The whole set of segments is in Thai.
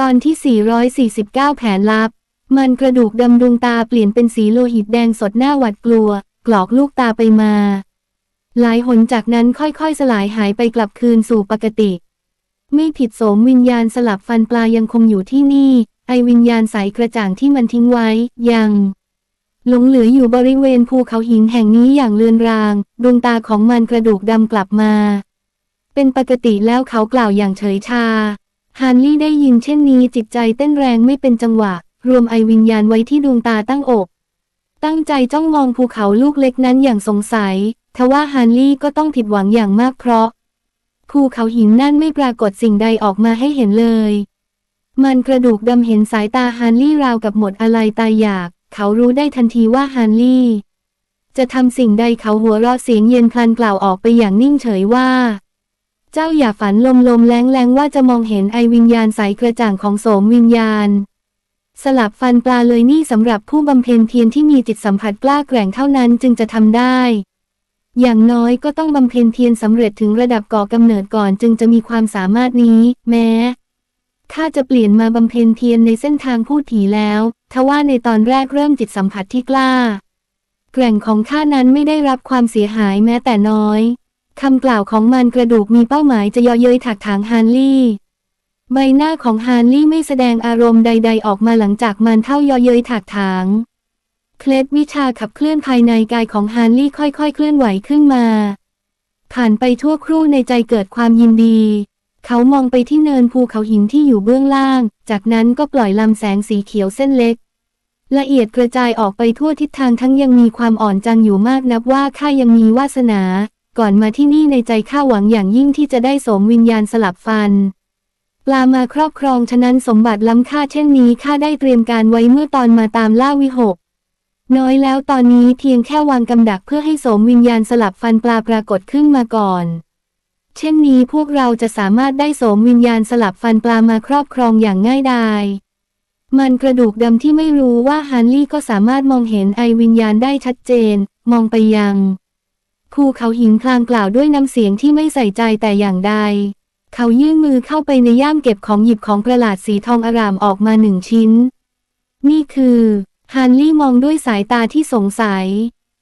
ตอนที่ 449 แผนลับ มันกระดูกดำดวงตาเปลี่ยนเป็นสีโลหิตแดงสดหน้าหวัดกลัว กรอกลูกตาไปมา หลายหนจากนั้นค่อยๆ สลายหายไปกลับคืนสู่ปกติ ไม่ผิดโสมวิญญาณสลับฟันปลายังคงอยู่ที่นี่ ไอวิญญาณใสกระจ่างที่มันทิ้งไว้ ยังหลงเหลืออยู่บริเวณภูเขาหินแห่งนี้อย่างเลือนราง ดวงตาของมันกระดูกดำกลับมา เป็นปกติแล้วเขากล่าวอย่างเฉยชา ฮานลี่ได้ยินเช่นนี้จิตใจเต้นแรงไม่เป็นจังหวะ รวมไอวิญญาณไว้ที่ดวงตาตั้งอก ตั้งใจจ้องมองภูเขาลูกเล็กนั้นอย่างสงสัย ทว่าฮานลี่ก็ต้องผิดหวังอย่างมากเพราะ ภูเขาหินนั่นไม่ปรากฏสิ่งใดออกมาให้เห็นเลย มันกระดูกดำเห็นสายตาฮานลี่ราวกับหมดอะไรตายอยาก เขารู้ได้ทันทีว่าฮานลี่ จะทำสิ่งใดเขาหัวเราะเสียงเย็นพลันกล่าวออกไปอย่างนิ่งเฉยว่า เจ้าอย่าฝันลมลมแรงแรงว่าจะมองเห็นไอวิญญาณใสกระจ่างของโสมวิญญาณ สลับฟันปลาเลยนี่สำหรับผู้บำเพ็ญเพียรที่มีจิตสัมผัสกล้าแกร่งเท่านั้นจึงจะทำได้ อย่างน้อยก็ต้องบำเพ็ญเพียรสำเร็จถึงระดับก่อกำเนิดก่อนจึงจะมีความสามารถนี้ แม้ข้าจะเปลี่ยนมาบำเพ็ญเพียรในเส้นทางพูดผีแล้วทว่าในตอนแรกเริ่มจิตสัมผัสที่กล้า แกร่งของข้านั้นไม่ได้รับความเสียหายแม้แต่น้อย คำกล่าวของมันกระดูกมีเป้าหมายจะเยาะเย้ยถักถางฮานลี่ ใบหน้าของฮานลี่ไม่แสดงอารมณ์ใด ๆ ออกมาหลังจากมันเท่าเยาะเย้ยถักถางเคล็ดวิชาขับเคลื่อนภายในกายของฮานลี่ค่อยๆ เคลื่อนไหวขึ้นมา ผ่านไปทั่วครู่ในใจเกิดความยินดี เขามองไปที่เนินภูเขาหินที่อยู่เบื้องล่าง จากนั้นก็ปล่อยลำแสงสีเขียวเส้นเล็ก ละเอียดกระจายออกไปทั่วทิศทางทั้งยังมีความอ่อนจังอยู่มากนับว่าข้ายังมีวาสนา ก่อนมาที่นี่ในใจข้าหวังอย่างยิ่งที่จะได้สมวิญญาณสลับฟัน ปลามาครอบครองฉะนั้นสมบัติล้ำค่าเช่นนี้ข้าได้เตรียมการไว้เมื่อตอนมาตามล่าวิหก น้อยแล้วตอนนี้เพียงแค่วางกำดักเพื่อให้สมวิญญาณสลับฟันปลาปรากฏขึ้นมาก่อน เช่นนี้พวกเราจะสามารถได้สมวิญญาณสลับฟันปลามาครอบครองอย่างง่ายดายมันกระดูกดำที่ไม่รู้ว่าฮันลี่ก็สามารถมองเห็นไอวิญญาณได้ชัดเจน มองไปยัง ภูเขาหินพลางกล่าวด้วยน้ำเสียงที่ไม่ใส่ใจแต่อย่างใด เขายื่นมือเข้าไปในย่ามเก็บของหยิบของประหลาดสีทองอารามออกมาหนึ่งชิ้น นี่คือฮันลี่มองด้วยสายตาที่สงสัย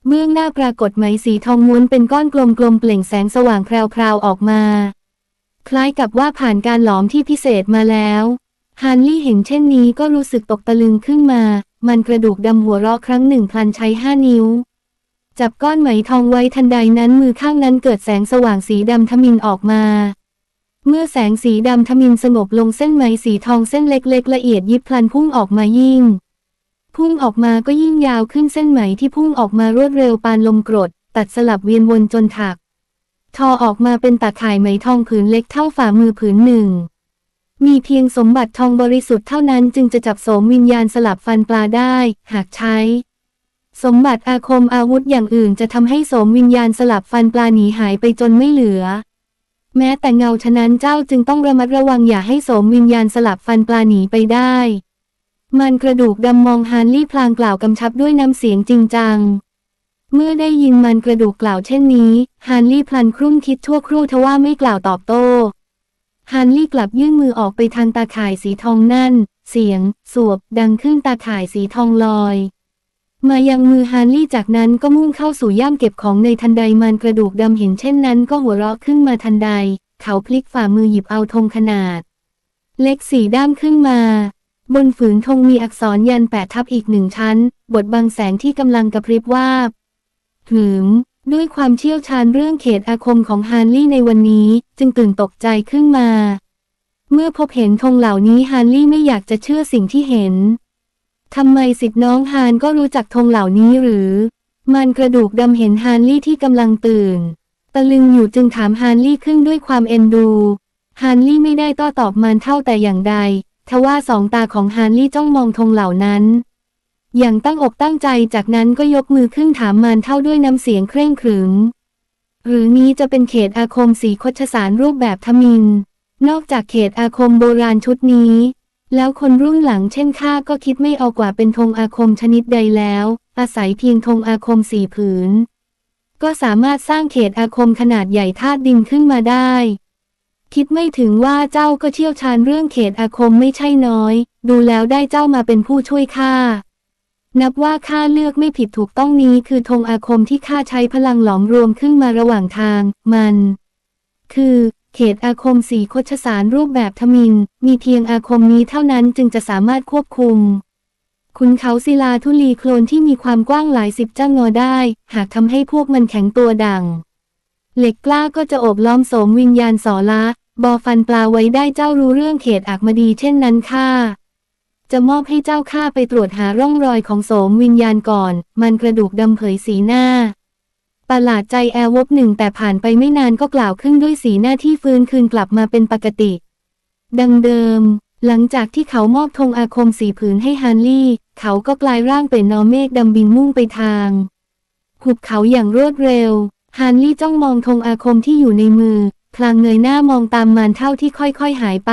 เบื้องหน้าปรากฏไหมสีทองม้วนเป็นก้อนกลมๆเปล่งแสงสว่างแพรวๆออกมา คล้ายกับว่าผ่านการหลอมที่พิเศษมาแล้วฮันลี่เห็นเช่นนี้ก็รู้สึกตกตะลึงขึ้นมา มันกระดูกดำหัวเราะครั้งหนึ่งพลันใช้ห้านิ้ว จับก้อนไหมทองไว้ทันใดนั้นมือข้างนั้นเกิดแสงสว่างสีดำทมินออกมา เมื่อแสงสีดำทมินสงบลงเส้นไหมสีทองเส้นเล็ก ๆ ละเอียดยิบพลันพุ่งออกมายิ่ง พุ่งออกมาก็ยิ่งยาวขึ้นเส้นไหมที่พุ่งออกมารวดเร็วปานลมกรด ตัดสลับเวียนวนจนถัก ทอออกมาเป็นตาข่ายไหมทองผืนเล็กเท่าฝ่ามือผืนหนึ่ง มีเพียงสมบัติทองบริสุทธิ์เท่านั้นจึงจะจับโสมวิญญาณสลับฟันปลาได้ หากใช้ สมบัติอาคมอาวุธอย่างอื่นจะทำให้สมวิญญาณสลับฟันปลาหนีหายไปจนไม่เหลือ แม้แต่เงาฉะนั้นเจ้าจึงต้องระมัดระวังอย่าให้สมวิญญาณสลับฟันปลาหนีไปได้ มันกระดูกดำมองฮานลี่พลางกล่าวกำชับด้วยน้ำเสียงจริงจัง เมื่อได้ยินมันกระดูกกล่าวเช่นนี้ฮานลี่พลันครุ่นคิดทั่วครู่ทว่าไม่กล่าวตอบโต้ฮานลี่กลับยื่นมือออกไปทางตาข่ายสีทองนั่น เสียง สวบ ดังขึ้นตาข่ายสีทองลอย มายังมือฮานลี่จากนั้นก็มุ่งเข้าสู่ย่ามเก็บของในทันใดมันกระดูกดำเห็นเช่นนั้นก็หัวเราะขึ้นมาทันใด เขาพลิกฝ่ามือหยิบเอาธงขนาด เล็กสีด้ามขึ้นมา บนฝืนธงมีอักษรยันแปดทับอีกหนึ่งชั้น บทบังแสงที่กำลังกระพริบวาบหืมด้วยความเชี่ยวชาญเรื่องเขตอาคมของฮานลี่ในวันนี้ จึงตื่นตกใจขึ้นมา เมื่อพบเห็นธงเหล่านี้ฮานลี่ไม่อยากจะเชื่อสิ่งที่เห็น ทำไมสิทธิ์น้องฮานก็รู้จักธงเหล่านี้หรือ มันกระดูกดำเห็นฮานลี่ที่กำลังตื่น ตะลึงอยู่จึงถามฮานลี่ขึ้นด้วยความเอ็นดู ฮานลี่ไม่ได้โต้ตอบมันเท่าแต่อย่างใด ทว่าสองตาของฮานลี่จ้องมองธงเหล่านั้น อย่างตั้งอกตั้งใจจากนั้นก็ยกมือขึ้นถามมันเท่าด้วยน้ำเสียงเคร่งขรึม หรือนี้จะเป็นเขตอาคมสีคชสารรูปแบบทมิน นอกจากเขตอาคมโบราณชุดนี้ แล้วคนรุ่นหลังเช่นข้าก็คิดไม่เอากว่าเป็นธงอาคมชนิดใดแล้ว อาศัยเพียงธงอาคมสี่ผืน ก็สามารถสร้างเขตอาคมขนาดใหญ่ธาตุดินขึ้นมาได้ คิดไม่ถึงว่าเจ้าก็เชี่ยวชาญเรื่องเขตอาคมไม่ใช่น้อย ดูแล้วได้เจ้ามาเป็นผู้ช่วยข้านับว่าข้าเลือกไม่ผิดถูกต้องนี้คือธงอาคมที่ข้าใช้พลังหลอมรวมขึ้นมาระหว่างทาง มัน คือ เขตอาคมสีโคชสารรูปแบบทมิน มีเพียงอาคมนี้เท่านั้นจึงจะสามารถควบคุมขุนเขาศิลาทุลีโคลนที่มีความกว้างหลายสิบจ้างงอได้ หากทำให้พวกมันแข็งตัวดัง เหล็กกล้าก็จะโอบล้อมโสมวิญญาณสอละบอฟันปลาไว้ได้เจ้ารู้เรื่องเขตอักมดีเช่นนั้นค่ะจะมอบให้เจ้าข้าไปตรวจหาร่องรอยของโสมวิญญาณก่อน มันกระดูกดำเผยสีหน้า ประหลาดใจแอร์วบหนึ่งแต่ผ่านไปไม่นานก็กล่าวขึ้นด้วยสีหน้าที่ฟื้นคืนกลับมาเป็นปกติ ดังเดิม หลังจากที่เขามอบธงอาคมสีผืนให้ฮันลี่ เขาก็กลายร่างเป็นนอเมฆดำบินมุ่งไปทางหุบเขาอย่างรวดเร็วฮันลี่จ้องมองธงอาคมที่อยู่ในมือ พลางเงยหน้ามองตามมันเท่าที่ค่อยๆหายไป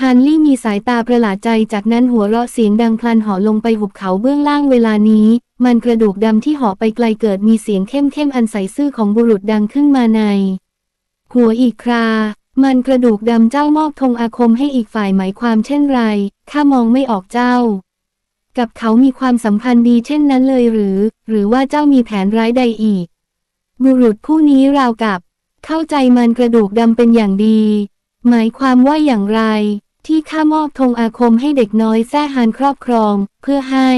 ฮันลี่มีสายตาประหลาดใจจากนั้นหัวเราะเสียงดังพลันหาะลงไปหุบเขาเบื้องล่างเวลานี้ มันกระดูกดำที่หาะไปไกลเกิดมีเสียงเข้มเข้มๆอันใสซื่อของบุรุษดังขึ้นมาใน หัวอีกครา มันกระดูกดำเจ้ามอบธงอาคมให้อีกฝ่ายหมายความเช่นไร ข้ามองไม่ออกเจ้า กับเขามีความสัมพันธ์ดีเช่นนั้นเลยหรือ หรือว่าเจ้ามีแผนร้ายใดอีก บุรุษผู้นี้ราวกับ เข้าใจมันกระดูกดำเป็นอย่างดี หมายความว่าอย่างไร ที่ข้ามอบธงอาคมให้เด็กน้อยแท้ฮานครอบครอง เพื่อให้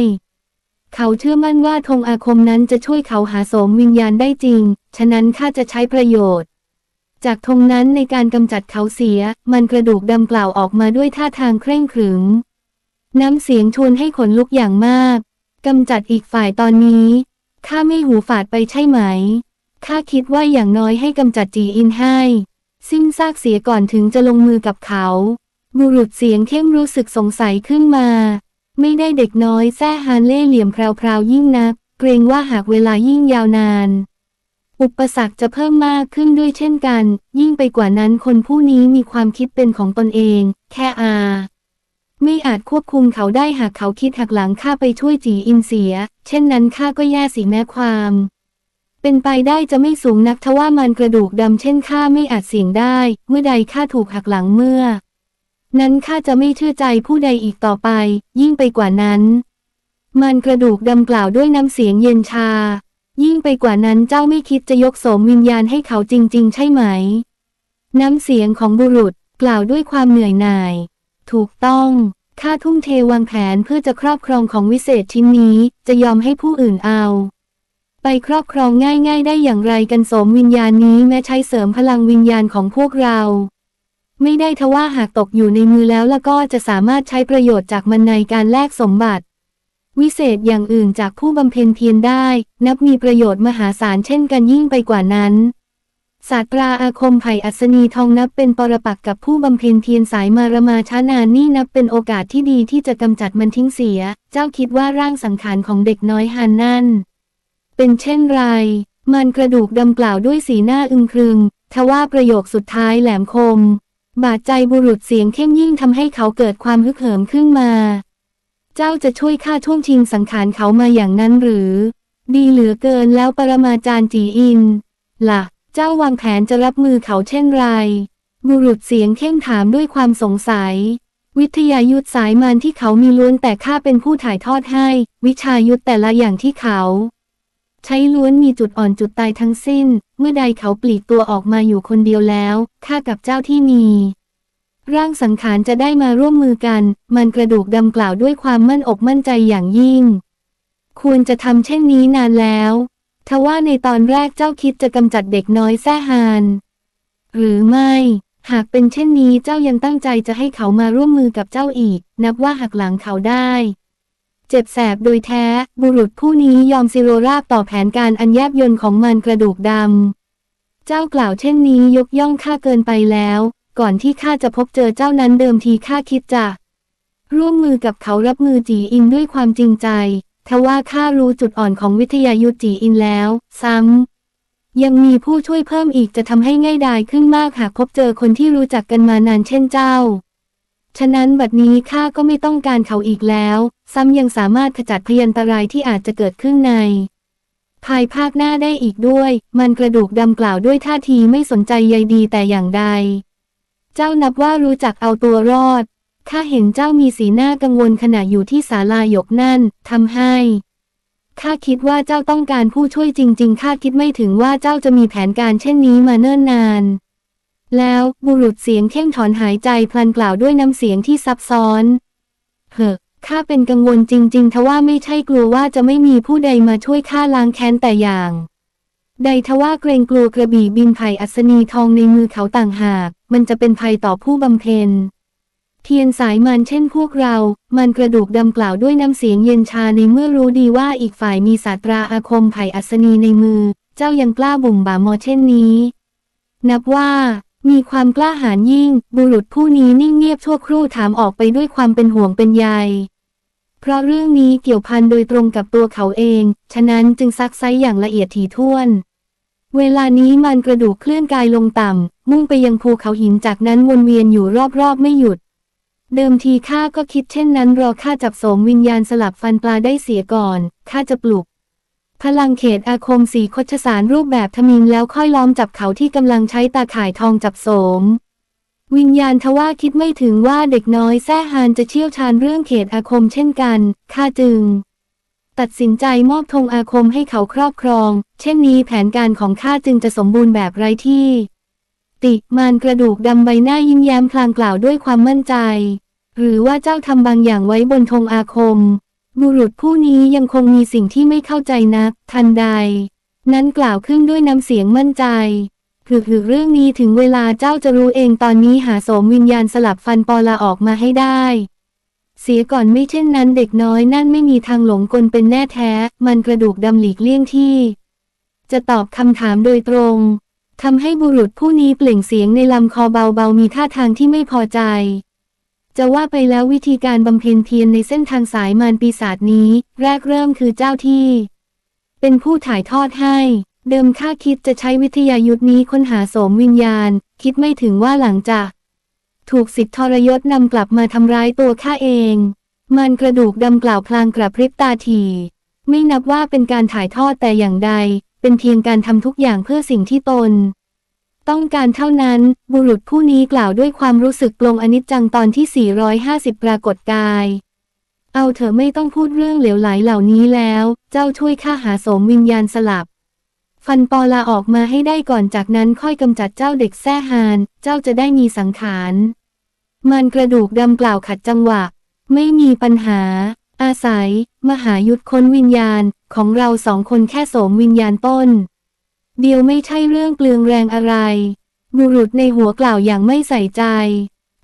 เขาเชื่อมั่นว่าธงอาคมนั้นจะช่วยเขาหาโสมวิญญาณได้จริง ฉะนั้นข้าจะใช้ประโยชน์ จากธงนั้นในการกำจัดเขาเสีย มันกระดูกดำกล่าวออกมาด้วยท่าทางเคร่งขรึม น้ำเสียงชวนให้ขนลุกอย่างมาก กำจัดอีกฝ่ายตอนนี้ ข้าไม่หูฝาดไปใช่ไหม ข้าคิดว่าอย่างน้อยให้กำจัดจีอินให้ สิ้นซากเสียก่อนถึงจะลงมือกับเขา บุรุษเสียงเข้มรู้สึกสงสัยขึ้นมา ไม่ได้เด็กน้อยแซ่ฮานเล่เหลี่ยมแพรวๆยิ่งนัก เกรงว่าหากเวลายิ่งยาวนาน อุปสรรคจะเพิ่มมากขึ้นด้วยเช่นกัน ยิ่งไปกว่านั้นคนผู้นี้มีความคิดเป็นของตนเอง แค่อา ไม่อาจควบคุมเขาได้หากเขาคิดหักหลังข้าไปช่วยจีอินเสีย เช่นนั้นข้าก็แย่สิแม้ความเป็นไปได้จะไม่สูงนักทว่ามันกระดูกดำเช่นข้าไม่อาจเสี่ยงได้ เมื่อใดข้าถูกหักหลังเมื่อ นั้นข้าจะไม่เชื่อใจผู้ใดอีกต่อไป ยิ่งไปกว่านั้น มันกระดูกดำกล่าวด้วยน้ำเสียงเย็นชา ยิ่งไปกว่านั้นเจ้าไม่คิดจะยกโสมวิญญาณให้เขาจริง ๆ ใช่ไหม น้ำเสียงของบุรุษกล่าวด้วยความเหนื่อยหน่าย ถูกต้อง ข้าทุ่มเทวางแผนเพื่อจะครอบครองของวิเศษชิ้นนี้ จะยอมให้ผู้อื่นเอา ไปครอบครองง่าย ๆ ได้อย่างไรกันโสมวิญญาณนี้แม้ใช้เสริมพลังวิญญาณของพวกเรา ไม่ได้ทว่าหากตกอยู่ในมือแล้วแล้วก็จะสามารถใช้ประโยชน์จากมันในการแลกสมบัติ วิเศษอย่างอื่นจากผู้บำเพ็ญเพียรได้ นับมีประโยชน์มหาศาลเช่นกันยิ่งไปกว่านั้นศาสตราอาคมไผ่อัศนีทองนับเป็นปรปักกับผู้บำเพ็ญเพียรสายมารมาช้านานนี่นับเป็นโอกาสที่ดีที่จะกำจัดมันทิ้งเสีย เจ้าคิดว่าร่างสังขารของเด็กน้อยฮันนั่น เป็นเช่นไร มันกระดูกดำกล่าวด้วยสีหน้าอึมครึมทว่าประโยคสุดท้ายแหลมคม บาดใจบุรุษเสียงเข้มยิ่งทำให้เขาเกิดความฮึกเหิมขึ้นมา เจ้าจะช่วยข้าช่วงชิงสังขารเขามาอย่างนั้นหรือ ดีเหลือเกินแล้วปรมาจารย์จีอินล่ะ เจ้าวางแผนจะรับมือเขาเช่นไร บุรุษเสียงเข้มถามด้วยความสงสัย วิทยายุทธสายมันที่เขามีล้วนแต่ข้าเป็นผู้ถ่ายทอดให้ วิชายุทธแต่ละอย่างที่เขา ใช้ล้วนมีจุดอ่อนจุดตายทั้งสิ้น เมื่อใดเขาปลีกตัวออกมาอยู่คนเดียวแล้วข้ากับเจ้าที่มี ร่างสังขารจะได้มาร่วมมือกัน มันกระดูกดำกล่าวด้วยความมั่นอกมั่นใจอย่างยิ่ง ควรจะทำเช่นนี้นานแล้วทว่าในตอนแรกเจ้าคิดจะกำจัดเด็กน้อยแซ่ฮาน หรือไม่ หากเป็นเช่นนี้เจ้ายังตั้งใจจะให้เขามาร่วมมือกับเจ้าอีก นับว่าหักหลังเขาได้ เจ็บแสบโดยแท้ บุรุษผู้นี้ยอมซิโรราบต่อแผนการอันแยบยนของมันกระดูกดำ เจ้ากล่าวเช่นนี้ยกย่องข้าเกินไปแล้ว ก่อนที่ข้าจะพบเจอเจ้านั้นเดิมทีข้าคิดจะร่วมมือกับเขารับมือจีอินด้วยความจริงใจ ทว่าข้ารู้จุดอ่อนของวิทยายุทธจีอินแล้ว ซ้ำ ยังมีผู้ช่วยเพิ่มอีกจะทำให้ง่ายดายขึ้นมากหากพบเจอคนที่รู้จักกันมานานเช่นเจ้า ฉะนั้นบัดนี้ข้าก็ไม่ต้องการเขาอีกแล้ว ซ้ำยังสามารถขจัดพยันตรายที่อาจจะเกิดขึ้นใน ภายภาคหน้าได้อีกด้วย มันกระดูกดำกล่าวด้วยท่าทีไม่สนใจใยดีแต่อย่างใด เจ้านับว่ารู้จักเอาตัวรอด ข้าเห็นเจ้ามีสีหน้ากังวลขณะอยู่ที่ศาลาหยกนั่นทำให้ข้าคิดว่าเจ้าต้องการผู้ช่วยจริง ๆ ข้าคิดไม่ถึงว่าเจ้าจะมีแผนการเช่นนี้มาเนิ่นนาน แล้วบุรุษเสียงเข้มถอนหายใจพลันกล่าวด้วยน้ำเสียงที่ซับซ้อน เฮ้อข้าเป็นกังวลจริง ๆ ทว่าไม่ใช่กลัวว่าจะไม่มีผู้ใดมาช่วยข้าล้างแค้นแต่อย่าง ใดทว่าเกรงกลัวกระบี่บินไผ่อัศนีทองในมือเขาต่างหาก มันจะเป็นภัยต่อผู้บำเพ็ญ เทียนสายมันเช่นพวกเรา มันกระดูกดำกล่าวด้วยน้ำเสียงเย็นชาในเมื่อรู้ดีว่าอีกฝ่ายมีศาสตราอาคมไผ่อัศนีในมือ เจ้ายังกล้าบุ่มบ่ามอเช่นนี้ นับว่า มีความกล้าหาญยิ่ง บุรุษผู้นี้นิ่งเงียบชั่วครู่ถามออกไปด้วยความเป็นห่วงเป็นใย เพราะเรื่องนี้เกี่ยวพันโดยตรงกับตัวเขาเอง ฉะนั้นจึงซักไซอย่างละเอียดถี่ถ้วน เวลานี้มันกระดูกเคลื่อนกายลงต่ำ มุ่งไปยังภูเขาหินจากนั้นวนเวียนอยู่รอบๆไม่หยุด เดิมทีข้าก็คิดเช่นนั้นรอข้าจับโสมวิญญาณสลับฟันปลาได้เสียก่อนข้าจะปลุก พลังเขตอาคมสีคชสารรูปแบบทมิงแล้วค่อยล้อมจับเขาที่กำลังใช้ตาข่ายทองจับโสม วิญญาณทว่าคิดไม่ถึงว่าเด็กน้อยแซ่ฮานจะเชี่ยวชาญเรื่องเขตอาคมเช่นกันข้าจึง ตัดสินใจมอบธงอาคมให้เขาครอบครอง เช่นนี้แผนการของข้าจึงจะสมบูรณ์แบบไร้ที่ ติมานกระดูกดำใบหน้ายิ้มแย้มพลางกล่าวด้วยความมั่นใจ หรือว่าเจ้าทำบางอย่างไว้บนธงอาคม บุรุษผู้นี้ยังคงมีสิ่งที่ไม่เข้าใจนัก ทันใด นั้นกล่าวขึ้นด้วยน้ำเสียงมั่นใจคือคือเรื่องนี้ถึงเวลาเจ้าจะรู้เองตอนนี้หาโสมวิญญาณสลับฟันปอลาออกมาให้ได้ เสียก่อนไม่เช่นนั้นเด็กน้อยนั่นไม่มีทางหลงกลเป็นแน่แท้ มันกระดูกดำหลีกเลี่ยงที่ จะตอบคำถามโดยตรงทำให้บุรุษผู้นี้เปล่งเสียงในลำคอเบาๆมีท่าทางที่ไม่พอใจ จะว่าไปแล้ววิธีการบำเพ็ญเพียรในเส้นทางสายมารปีศาจนี้ แรกเริ่มคือเจ้าที่ เป็นผู้ถ่ายทอดให้ เดิมข้าคิดจะใช้วิทยายุทธนี้ค้นหาโสมวิญญาณ คิดไม่ถึงว่าหลังจาก ถูกสิทธิทรยศนำกลับมาทำร้ายตัวข้าเอง มันกระดูกดำกล่าวพลางกระพริบตาทีไม่นับว่าเป็นการถ่ายทอดแต่อย่างใด เป็นเพียงการทำทุกอย่างเพื่อสิ่งที่ตน ต้องการเท่านั้น บุรุษผู้นี้กล่าวด้วยความรู้สึกปลงอนิจจังตอนที่ 450 ปรากฏกาย เอาเถอไม่ต้องพูดเรื่องเหลวไหลเหล่านี้แล้ว เจ้าช่วยข้าหาสมวิญญาณสลับ ฟันปอลาออกมาให้ได้ก่อนจากนั้นค่อยกำจัดเจ้าเด็กแซ่ฮาน เจ้าจะได้มีสังขาร มันกระดูกดำกล่าวขัดจังหวะ ไม่มีปัญหา อาศัย มหายุทธค้นวิญญาณ ของเราสองคนแค่สมวิญญาณต้น เดียวไม่ใช่เรื่องเปลืองแรงอะไร บุรุษในหัวกล่าวอย่างไม่ใส่ใจ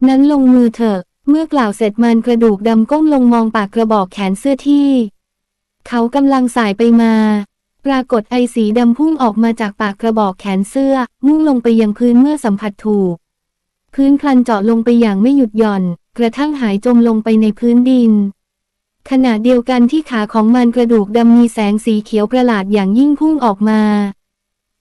นั้นลงมือเถอะ เมื่อกล่าวเสร็จมันกระดูกดำก้มลงมองปากกระบอกแขนเสื้อที่ เขากำลังสายไปมา ปรากฏไอสีดำพุ่งออกมาจากปากกระบอกแขนเสื้อ มุ่งลงไปยังพื้นเมื่อสัมผัสถูก พื้นพลันเจาะลงไปอย่างไม่หยุดหย่อน กระทั่งหายจมลงไปในพื้นดินขณะเดียวกันที่ขาของมันกระดูกดำมีแสงสีเขียวประหลาดอย่างยิ่งพุ่งออกมา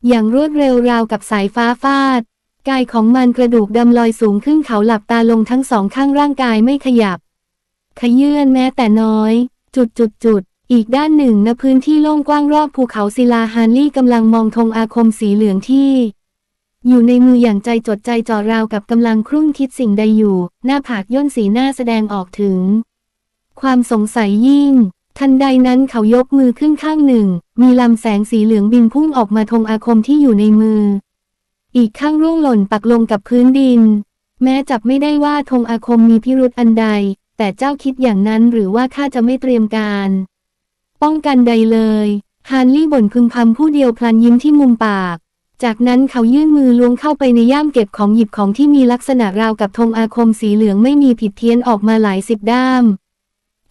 อย่างรวดเร็วราวกับสายฟ้าฟาด กายของมันกระดูกดำลอยสูงขึ้นเขาหลับตาลงทั้งสองข้างร่างกายไม่ขยับ ขยื่นแม้แต่น้อย จุดจุดจุดอีกด้านหนึ่งณพื้นที่โล่งกว้างรอบภูเขาศิลาฮานลี่กำลังมองธงอาคมสีเหลืองที่ อยู่ในมืออย่างใจจดใจจ่อราวกับกำลังครุ่นคิดสิ่งใดอยู่ หน้าผากย่นสีหน้าแสดงออกถึง ความสงสัยยิ่ง ทันใดนั้นเขายกมือขึ้นข้างหนึ่ง มีลำแสงสีเหลืองบินพุ่งออกมาธงอาคมที่อยู่ในมือ อีกข้างร่วงหล่นปักลงกับพื้นดิน แม้จับไม่ได้ว่าธงอาคมมีพิรุธอันใด แต่เจ้าคิดอย่างนั้นหรือว่าข้าจะไม่เตรียมการ ป้องกันใดเลยฮานลี่บ่นพึมพำผู้เดียวพลันยิ้มที่มุมปาก จากนั้นเขายื่นมือล้วงเข้าไปในย่ามเก็บของหยิบของที่มีลักษณะราวกับธงอาคมสีเหลืองไม่มีผิดเพี้ยนออกมาหลายสิบด้าม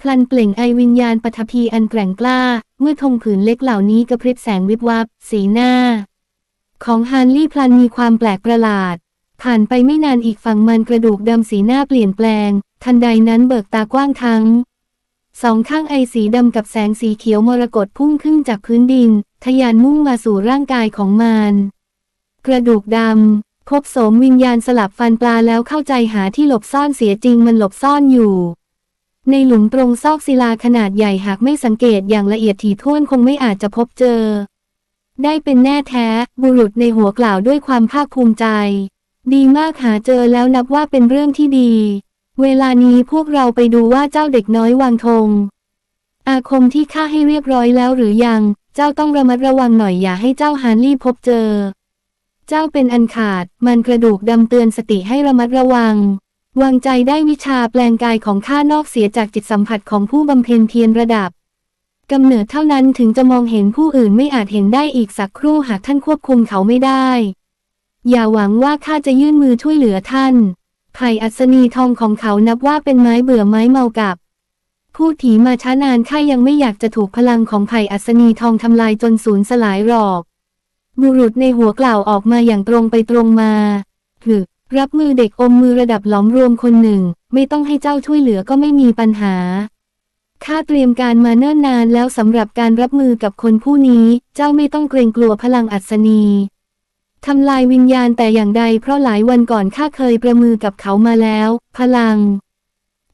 ลันเปล่งไอวิญญาณปฐพีอันแกร่งกล้า เมื่อธงผืนเล็กเหล่านี้กระพริบแสงวิบวับ สีหน้า ของฮานลี่พลันมีความแปลกประหลาด ผ่านไปไม่นานอีกฝั่งมันกระดูกดำสีหน้าเปลี่ยนแปลง ทันใดนั้นเบิกตากว้างทั้ง สองข้างไอสีดำกับแสงสีเขียวมรกตพุ่งขึ้นจากพื้นดินทะยานมุ่งมาสู่ร่างกายของมันกระดูกดำพบโสมวิญญาณสลับฟันปลาแล้วเข้าใจหาที่หลบซ่อนเสียจริงมันหลบซ่อนอยู่ ในหลุมตรงซอกศิลาขนาดใหญ่หากไม่สังเกตอย่างละเอียดถี่ถ้วนคงไม่อาจจะพบเจอ ได้เป็นแน่แท้ บุรุษในหัวกล่าวด้วยความภาคภูมิใจ ดีมากหาเจอแล้วนับว่าเป็นเรื่องที่ดี เวลานี้พวกเราไปดูว่าเจ้าเด็กน้อยวางธง อาคมที่ข้าให้เรียบร้อยแล้วหรือยัง เจ้าต้องระมัดระวังหน่อยอย่าให้เจ้าฮานลี่พบเจอ เจ้าเป็นอันขาด มันกระดูกดำเตือนสติให้ระมัดระวัง วางใจได้วิชาแปลงกายของข้านอกเสียจากจิตสัมผัสของผู้บำเพ็ญเพียรระดับกำเนิดเท่านั้นถึงจะมองเห็นผู้อื่นไม่อาจเห็นได้อีกสักครู่หากท่านควบคุมเขาไม่ได้ อย่าหวังว่าข้าจะยื่นมือช่วยเหลือท่านไผ่อัศนีทองของเขานับว่าเป็นไม้เบื่อไม้เมากับพูดถีมาช้านานข้ายังไม่อยากจะถูกพลังของไผ่อัศนีทองทำลายจนสูญสลายหรอก บุรุษในหัวกล่าวออกมาอย่างตรงไปตรงมาหึ รับมือเด็กอมมือระดับหลอมรวมคนหนึ่ง ไม่ต้องให้เจ้าช่วยเหลือก็ไม่มีปัญหาข้าเตรียมการมาเนิ่นนานแล้วสำหรับการรับมือกับคนผู้นี้ เจ้าไม่ต้องเกรงกลัวพลังอัศนีทำลายวิญญาณแต่อย่างใดเพราะหลายวันก่อนข้าเคยประมือกับเขามาแล้ว พลัง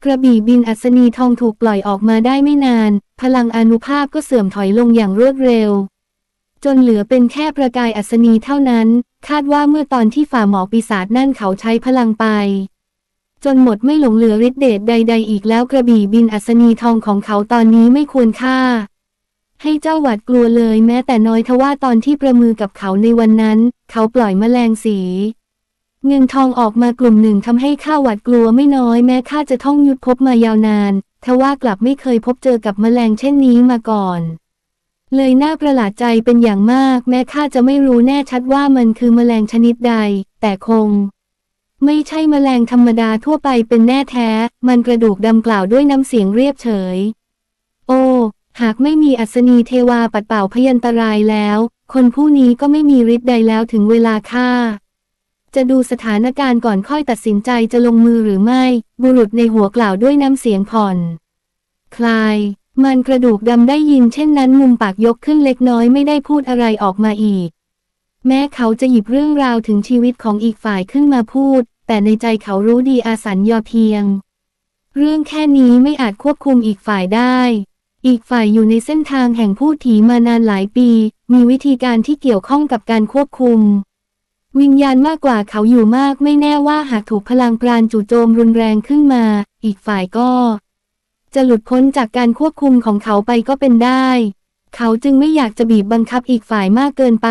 กระบี่บินอัศนีทองถูกปล่อยออกมาได้ไม่นาน พลังอนุภาพก็เสื่อมถอยลงอย่างรวดเร็ว จนเหลือเป็นแค่ประกายอัศนีเท่านั้น คาดว่าเมื่อตอนที่ฝ่าหมอปีศาจนั่นเขาใช้พลังไป จนหมดไม่หลงเหลือฤทธิ์เดชใด ๆ อีกแล้วกระบี่บินอัศนีทองของเขาตอนนี้ไม่ควรค่า ให้เจ้าหวาดกลัวเลยแม้แต่น้อยทว่าตอนที่ประมือกับเขาในวันนั้น เขาปล่อยแมลงสีเงินทองออกมากลุ่มหนึ่งทำให้ข้าหวาดกลัวไม่น้อยแม้ข้าจะท่องยุดพบมายาวนาน ทว่ากลับไม่เคยพบเจอกับแมลงเช่นนี้มาก่อน เลยน่าประหลาดใจเป็นอย่างมาก แม้ข้าจะไม่รู้แน่ชัดว่ามันคือแมลงชนิดใด แต่คง ไม่ใช่แมลงธรรมดาทั่วไปเป็นแน่แท้ มันกระดูกดำกล่าวด้วยน้ำเสียงเรียบเฉย โอ้ หากไม่มีอัศนีเทวาปัดเป่าพยันตรายแล้ว คนผู้นี้ก็ไม่มีฤทธิ์ใดแล้วถึงเวลาฆ่าจะดูสถานการณ์ก่อนค่อยตัดสินใจจะลงมือหรือไม่ บุรุษในหัวกล่าวด้วยน้ำเสียงผ่อน คลาย มันกระดูกดำได้ยินเช่นนั้นมุมปากยกขึ้นเล็กน้อยไม่ได้พูดอะไรออกมาอีก แม้เขาจะหยิบเรื่องราวถึงชีวิตของอีกฝ่ายขึ้นมาพูด แต่ในใจเขารู้ดีอาสันยอเพียง เรื่องแค่นี้ไม่อาจควบคุมอีกฝ่ายได้ อีกฝ่ายอยู่ในเส้นทางแห่งผู้ถีมานานหลายปี มีวิธีการที่เกี่ยวข้องกับการควบคุม วิญญาณมากกว่าเขาอยู่มากไม่แน่ว่าหากถูกพลังปราณจู่โจมรุนแรงขึ้นมา อีกฝ่ายก็ จะหลุดพ้นจากการควบคุมของเขาไปก็เป็นได้ เขาจึงไม่อยากจะบีบบังคับอีกฝ่ายมากเกินไป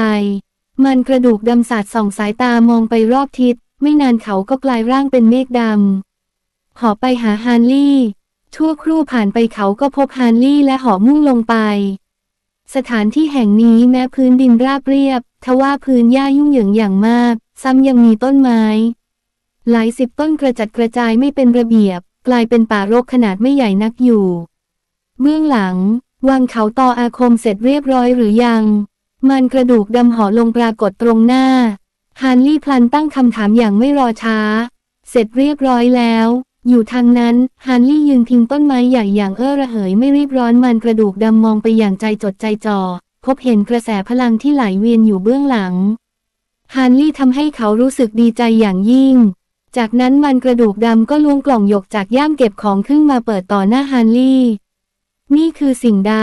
มันกระดูกดำสาดส่องสายตามองไปรอบทิศ ไม่นานเขาก็กลายร่างเป็นเมฆดำหอไปหาฮานลี่ชั่วครู่ผ่านไปเขาก็พบฮานลี่และหอมุ่งลงไป สถานที่แห่งนี้แม้พื้นดินราบเรียบ ทว่าพื้นหญ้ายุ่งเหยิงอย่างมาก ซ้ำยังมีต้นไม้ หลายสิบต้นกระจัดกระจายไม่เป็นระเบียบ กลายเป็นป่ารกขนาดไม่ใหญ่นักอยู่ เบื้องหลัง วางเขาต่ออาคมเสร็จเรียบร้อยหรือยัง มันกระดูกดำห่อลงปรากฏตรงหน้า ฮานลี่พลันตั้งคำถามอย่างไม่รอช้า เสร็จเรียบร้อยแล้วอยู่ทางนั้น ฮานลี่ยืนพิงต้นไม้ใหญ่อย่างเอ้อระเหยไม่รีบร้อนมันกระดูกดำมองไปอย่างใจจดใจจ่อ พบเห็นกระแสพลังที่ไหลเวียนอยู่เบื้องหลัง ฮานลี่ทำให้เขารู้สึกดีใจอย่างยิ่ง จากนั้นมันกระดูกดำก็ล้วงกล่องหยกจากย่ามเก็บของขึ้นมาเปิดต่อหน้าฮานลี่ นี่คือสิ่งใด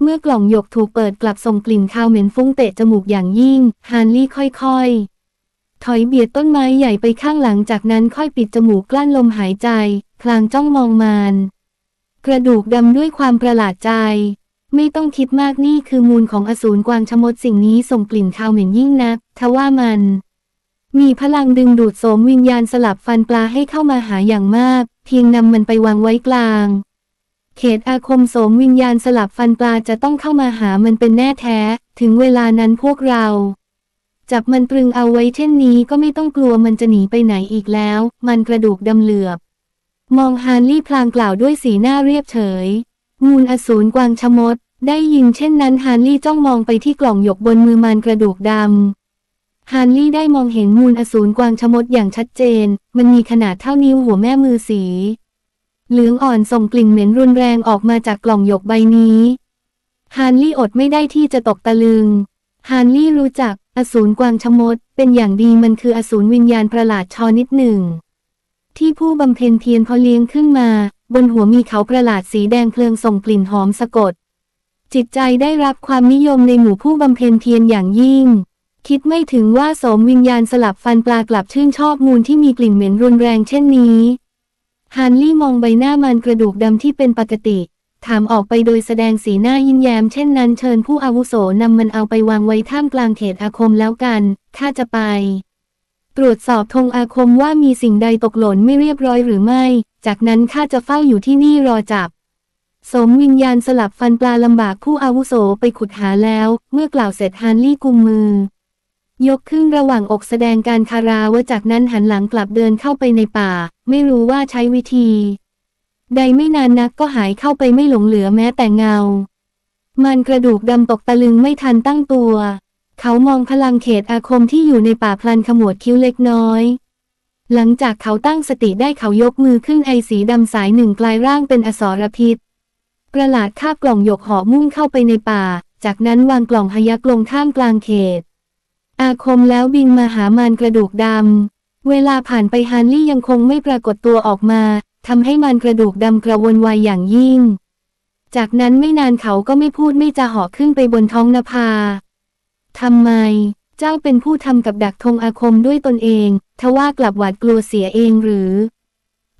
เมื่อกล่องหยกถูกเปิดกลับส่งกลิ่นคาวเหม็นฟุ้งเตะจมูกอย่างยิ่ง ฮานลี่ค่อยๆ ถอยเบียดต้นไม้ใหญ่ไปข้างหลังจากนั้นค่อยปิดจมูกกลั้นลมหายใจ พลางจ้องมองมานกระดูกดำด้วยความประหลาดใจ ไม่ต้องคิดมากนี่คือมูลของอสูรกวางชมดสิ่งนี้ส่งกลิ่นคาวเหม็นยิ่งนักทว่ามัน มีพลังดึงดูดโสมวิญญาณสลับฟันปลาให้เข้ามาหาอย่างมาก เพียงนำมันไปวางไว้กลาง เขตอาคมโสมวิญญาณสลับฟันปลาจะต้องเข้ามาหามันเป็นแน่แท้ ถึงเวลานั้นพวกเรา จับมันตรึงเอาไว้เช่นนี้ก็ไม่ต้องกลัวมันจะหนีไปไหนอีกแล้ว มันกระดูกดำเหลือบ มองฮานลี่พลางกล่าวด้วยสีหน้าเรียบเฉย มูลอสูรกวางชมด ได้ยินเช่นนั้นฮานลี่จ้องมองไปที่กล่องหยกบนมือมันกระดูกดำ ฮานลี่ได้มองเห็นมูลอสูรกวางชมดอย่างชัดเจน มันมีขนาดเท่านิ้วหัวแม่มือสี เหลืองอ่อนส่งกลิ่นเหม็นรุนแรงออกมาจากกล่องหยกใบนี้ ฮานลี่อดไม่ได้ที่จะตกตะลึง ฮานลี่รู้จักอสูรกวางชมด เป็นอย่างดีมันคืออสูรวิญญาณประหลาดชอนิดหนึ่ง ที่ผู้บำเพ็ญเพียรพอเลี้ยงขึ้นมา บนหัวมีเขาประหลาดสีแดงเพลิงส่งกลิ่นหอมสะกด จิตใจได้รับความนิยมในหมู่ผู้บำเพ็ญเพียรอย่างยิ่ง คิดไม่ถึงว่าสมวิญญาณสลับฟันปลากลับชื่นชอบงูลที่มีกลิ่นเหม็นรุนแรงเช่นนี้ฮันลี่มองใบหน้ามันกระดูกดำที่เป็นปกติ ถามออกไปโดยแสดงสีหน้ายิ้มแย้มเช่นนั้นเชิญผู้อาวุโสนำมันเอาไปวางไว้ท่ามกลางเขตอาคมแล้วกันข้าจะไป ตรวจสอบธงอาคมว่ามีสิ่งใดตกหล่นไม่เรียบร้อยหรือไม่ จากนั้นข้าจะเฝ้าอยู่ที่นี่รอจับสมวิญญาณสลับฟันปลาลำบากผู้อาวุโสไปขุดหาแล้ว เมื่อกล่าวเสร็จฮันลี่กุมมือ ยกขึ้นระหว่างอกแสดงการคาราวจากนั้นหันหลังกลับเดินเข้าไปในป่า ไม่รู้ว่าใช้วิธี ใดไม่นานนักก็หายเข้าไปไม่หลงเหลือแม้แต่เงา มันกระดูกดำตกตะลึงไม่ทันตั้งตัว เขามองพลังเขตอาคมที่อยู่ในป่าพลันขมวดคิ้วเล็กน้อย หลังจากเขาตั้งสติได้เขายกมือขึ้นไอสีดำสายหนึ่งกลายร่างเป็นอสรพิษประหลาดคาบกล่องหยกหอมุ่งเข้าไปในป่า จากนั้นวางกล่องพยักลงท่ามกลางเขต อาคมแล้วบินมาหามานกระดูกดำ เวลาผ่านไปฮันลี่ยังคงไม่ปรากฏตัวออกมาทำให้มันกระดูกดำกระวนวายอย่างยิ่ง จากนั้นไม่นานเขาก็ไม่พูดไม่จะหาะขึ้นไปบนท้องนภาทำไม เจ้าเป็นผู้ทำกับดักธงอาคมด้วยตนเองทว่ากลับหวาดกลัวเสียเองหรือ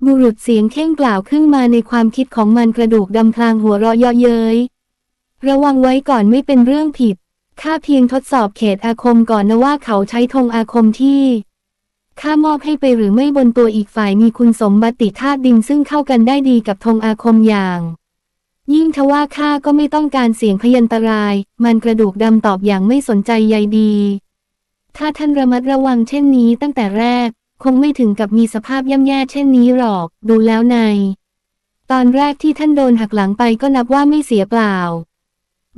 บุรุษเสียงเข่งกล่าวขึ้นมาในความคิดของมันกระดูกดำพลางหัวเราะเยาะเย้ย ระวังไว้ก่อนไม่เป็นเรื่องผิด ข้าเพียงทดสอบเขตอาคมก่อนนะว่าเขาใช้ธงอาคมที่ข้ามอบให้ไปหรือไม่บนตัวอีกฝ่ายมีคุณสมบัติธาตุดินซึ่งเข้ากันได้ดีกับธงอาคมอย่าง ยิ่งทว่าข้าก็ไม่ต้องการเสียงพยันตราย มันกระดูกดำตอบอย่างไม่สนใจใยดี ถ้าท่านระมัดระวังเช่นนี้ตั้งแต่แรก คงไม่ถึงกับมีสภาพย่ำแย่เช่นนี้หรอก ดูแล้วใน ตอนแรกที่ท่านโดนหักหลังไปก็นับว่าไม่เสียเปล่า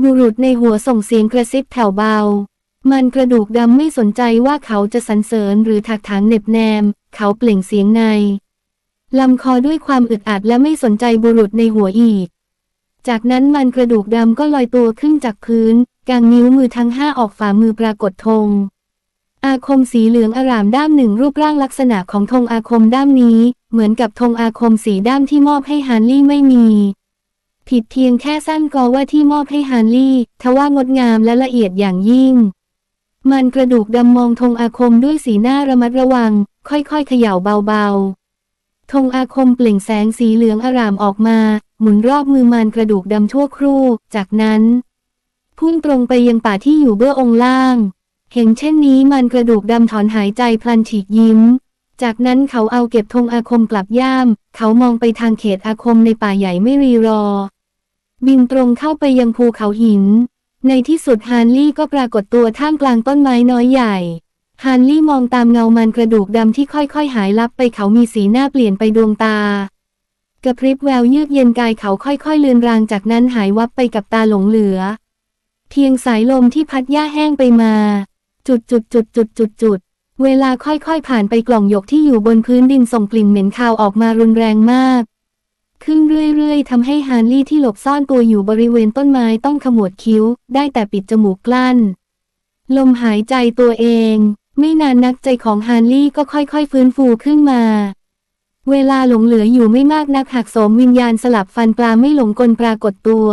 บุรุษในหัวส่งเสียงกระซิบแผ่วเบา มันกระดูกดำไม่สนใจว่าเขาจะสรรเสริญหรือถักถางเหน็บแนม เขาเปล่งเสียงในลำคอด้วยความอึดอัดและไม่สนใจบุรุษในหัวอีก จากนั้นมันกระดูกดำก็ลอยตัวขึ้นจากพื้นกางนิ้วมือทั้งห้าออกฝ่ามือปรากฏธง อาคมสีเหลืองอร่ามด้ามหนึ่งรูปร่างลักษณะของธงอาคมด้ามนี้ เหมือนกับธงอาคมสีด้ามที่มอบให้ฮันลี่ไม่มี ผิดเพียงแค่สั้นกอว่าที่มอบให้ฮันลี่ ทว่างดงามและละเอียดอย่างยิ่ง มันกระดูกดำมองธงอาคมด้วยสีหน้าระมัดระวัง ค่อยๆเขย่าเบาๆธงอาคมเปล่งแสงสีเหลืองอร่ามออกมา หมุนรอบมือมันกระดูกดำชั่วครู่ จากนั้นพุ่งตรงไปยังป่าที่อยู่เบื้ององล่าง เห็นเช่นนี้มันกระดูกดำถอนหายใจพลันฉีกยิ้ม จากนั้นเขาเอาเก็บธงอาคมกลับย่าม เขามองไปทางเขตอาคมในป่าใหญ่ไม่รีรอ บินตรงเข้าไปยังภูเขาหิน ในที่สุดฮานลี่ก็ปรากฏตัวท่ามกลางต้นไม้น้อยใหญ่ฮานลี่มองตามเงามันกระดูกดำที่ค่อยๆ หายลับไปเขามีสีหน้าเปลี่ยนไปดวงตากระพริบแววเยือกเย็นกายเขาค่อยๆเลือนรางจากนั้นหายวับไปกับตาหลงเหลือ เพียงสายลมที่พัดหญ้าแห้งไปมา จุดจุดจุดจุดจุดจุด เวลาค่อยๆผ่านไปกล่องหยกที่อยู่บนพื้นดินส่งกลิ่นเหม็นคาวออกมารุนแรงมาก ขึ้นเรื่อยๆทำให้ฮานลี่ที่หลบซ่อนตัวอยู่บริเวณต้นไม้ต้องขมวดคิ้ว ได้แต่ปิดจมูกกลั้น ลมหายใจตัวเอง ไม่นานนักใจของฮานลี่ก็ค่อยๆฟื้นฟูขึ้นมา เวลาหลงเหลืออยู่ไม่มากนักหากโสมวิญญาณสลับฟันปลาไม่หลงกลปรากฏตัว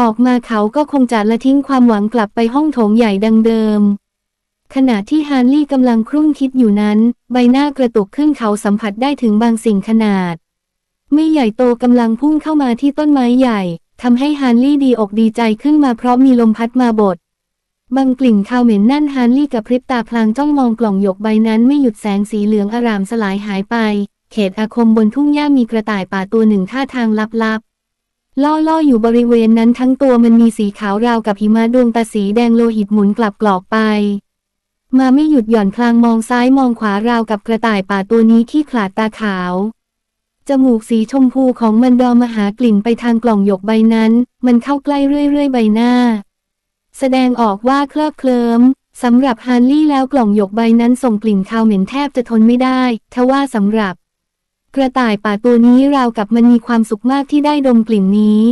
ออกมาเขาก็คงจะละทิ้งความหวังกลับไปห้องโถงใหญ่ดังเดิม ขณะที่ฮานลี่กำลังครุ่นคิดอยู่นั้น ใบหน้ากระตุกขึ้นเขาสัมผัสได้ถึงบางสิ่งขนาด ไม่ใหญ่โตกำลังพุ่งเข้ามาที่ต้นไม้ใหญ่ทำให้ฮานลี่ดีอกดีใจขึ้นมาเพราะมีลมพัดมาบดบางกลิ่นคาวเหม็นนั่นฮานลี่กับพริบตาพลางจ้องมองกล่องหยกใบนั้นไม่หยุดแสงสีเหลืองอารามสลายหายไป เขตอาคมบนทุ่งหญ้ามีกระต่ายป่าตัวหนึ่งท่าทางลับๆ ล่อล่ออยู่บริเวณนั้นทั้งตัวมันมีสีขาวราวกับหิมะดวงตาสีแดงโลหิตหมุนกลับกรอกไป มาไม่หยุดหย่อนพลางมองซ้ายมองขวาราวกับกระต่ายป่าตัวนี้ขี้ขลาดตาขาว จมูกสีชมพูของมันดอมหากลิ่นไปทางกล่องหยกใบนั้น มันเข้าใกล้เรื่อยๆ ใบหน้า แสดงออกว่าเคลิบเคลิ้มสำหรับฮานลี่แล้วกล่องหยกใบนั้นส่งกลิ่นคาวเหม็นแทบจะทนไม่ได้ทว่าสำหรับ กระต่ายป่าตัวนี้ราวกับมันมีความสุขมากที่ได้ดมกลิ่นนี้